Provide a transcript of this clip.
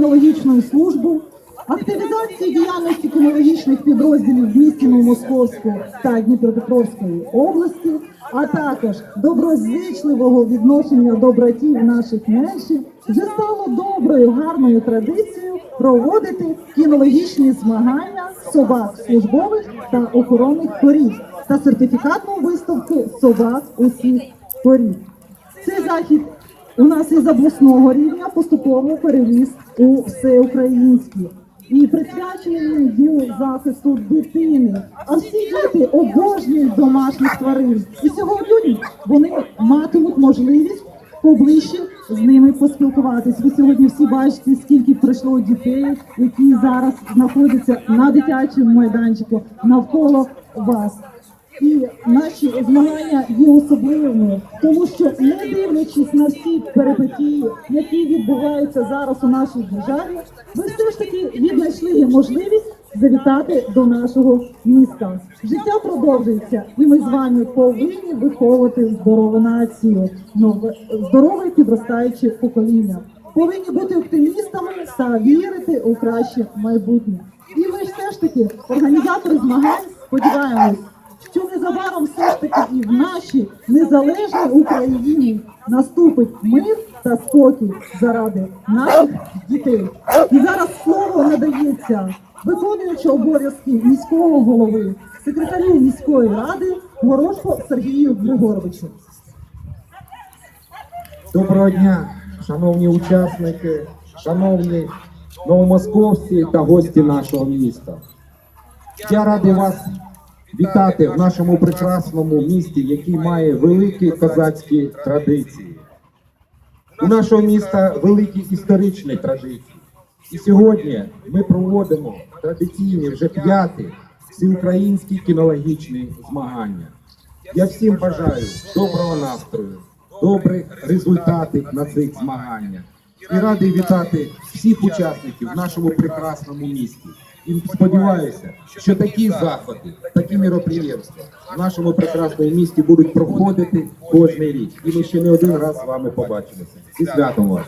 кінологічну службу, активізацію діяльності кінологічних підрозділів в місті Новомосковську та Дніпропетровської області, а також доброзичливого відношення до братів наших менших вже стало доброю, гарною традицією проводити кінологічні змагання собак службових та охоронних порід та сертифікатну виставку собак усіх порід. Цей захід у нас із обласного рівня поступово перевіз у всеукраїнський. І присвячений дню захисту дитини. А всі діти обожнюють домашніх тварин. І сьогодні вони матимуть можливість поближче з ними поспілкуватись. Ви сьогодні всі бачите, скільки прийшло дітей, які зараз знаходяться на дитячому майданчику навколо вас. І наші змагання є особливими, тому що не дивлячись на всі перипетії, які відбуваються зараз у нашій державі, ви все ж таки віднайшли можливість завітати до нашого міста. Життя продовжується, і ми з вами повинні виховувати здорову націю, здорове підростаюче покоління. Повинні бути оптимістами та вірити у краще майбутнє. І ми все ж таки, організатори змагань, сподіваємось що незабаром все ж таки і в нашій незалежній Україні наступить мир та спокій заради наших дітей. І зараз слово надається виконуючи обов'язки міського голови, секретарю міської ради Горошко Сергію Григоровичу. Доброго дня, шановні учасники, шановні новомосковці та гості нашого міста. Я радий вас вітати в нашому прекрасному місті, який має великі козацькі традиції. У нашого міста великі історичні традиції. І сьогодні ми проводимо традиційні вже п'яті всеукраїнські кінологічні змагання. Я всім бажаю доброго настрою, добрих результатів на цих змаганнях. І радий вітати всіх учасників в нашому прекрасному місті. І сподіваюся, що такі заходи, такі міроприємства в нашому прекрасному місті будуть проходити кожний рік. І ми ще не один раз з вами побачимося. І святом вас!